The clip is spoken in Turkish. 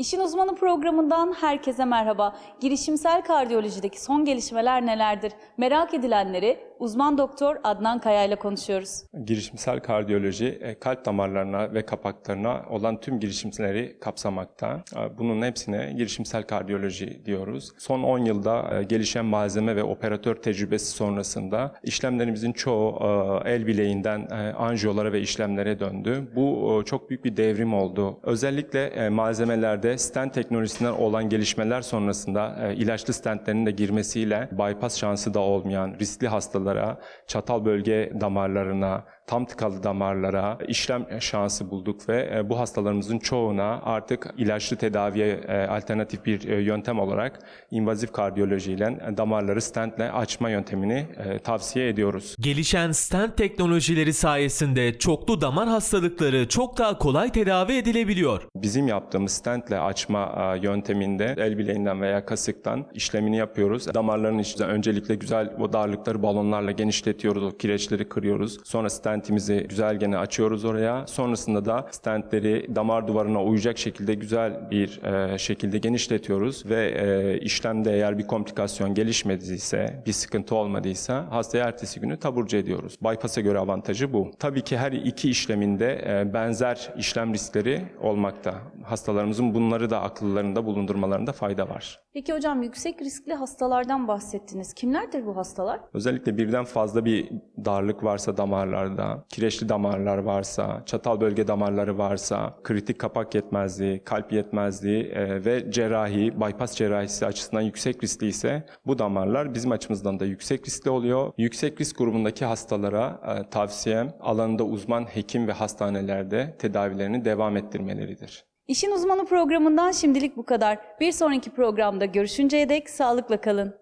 İşin Uzmanı programından herkese merhaba. Girişimsel kardiyolojideki son gelişmeler nelerdir? Merak edilenleri uzman doktor Adnan Kaya ile konuşuyoruz. Girişimsel kardiyoloji e, kalp damarlarına ve kapaklarına olan tüm girişimleri kapsamakta. E, Bunun hepsine girişimsel kardiyoloji diyoruz. Son 10 yılda e, gelişen malzeme ve operatör tecrübesi sonrasında işlemlerimizin çoğu el bileğinden anjiyolara ve işlemlere döndü. Bu çok büyük bir devrim oldu. Özellikle malzemelerde stent teknolojisinden olan gelişmeler sonrasında ilaçlı stentlerin de girmesiyle bypass şansı da olmayan riskli hastalara, çatal bölge damarlarına, tam tıkalı damarlara işlem şansı bulduk ve e, bu hastalarımızın çoğuna artık ilaçlı tedaviye e, alternatif bir e, yöntem olarak invazif kardiyoloji ile e, damarları stentle açma yöntemini tavsiye ediyoruz. Gelişen stent teknolojileri sayesinde çoklu damar hastalıkları çok daha kolay tedavi edilebiliyor. Bizim yaptığımız stentle açma yönteminde el bileğinden veya kasıktan işlemini yapıyoruz. Damarların içinde öncelikle güzel o darlıkları balonlarla genişletiyoruz, o kireçleri kırıyoruz. Sonra stentimizi güzel gene açıyoruz oraya. Sonrasında da stentleri damar duvarına uyacak şekilde güzel bir e, şekilde genişletiyoruz ve e, işlemde eğer bir komplikasyon gelişmediyse, bir sıkıntı olmadıysa hastaya ertesi günü taburcu ediyoruz. Bypass'a göre avantajı bu. Tabii ki her iki işleminde e, benzer işlem riskleri olmakta. Hastalarımızın bunları da akıllarında bulundurmalarında fayda var. Peki hocam yüksek riskli hastalardan bahsettiniz. Kimlerdir bu hastalar? Özellikle birden fazla bir darlık varsa damarlarda, kireçli damarlar varsa, çatal bölge damarları varsa, kritik kapak yetmezliği, kalp yetmezliği e, ve cerrahi, bypass cerrahisi açısından yüksek riskli ise bu damarlar bizim açımızdan da yüksek riskli oluyor. Yüksek risk grubundaki hastalara e, tavsiyem alanında uzman hekim ve hastanelerde tedavilerini devam ettirmeleridir. İşin Uzmanı programından şimdilik bu kadar. Bir sonraki programda görüşünceye dek sağlıkla kalın.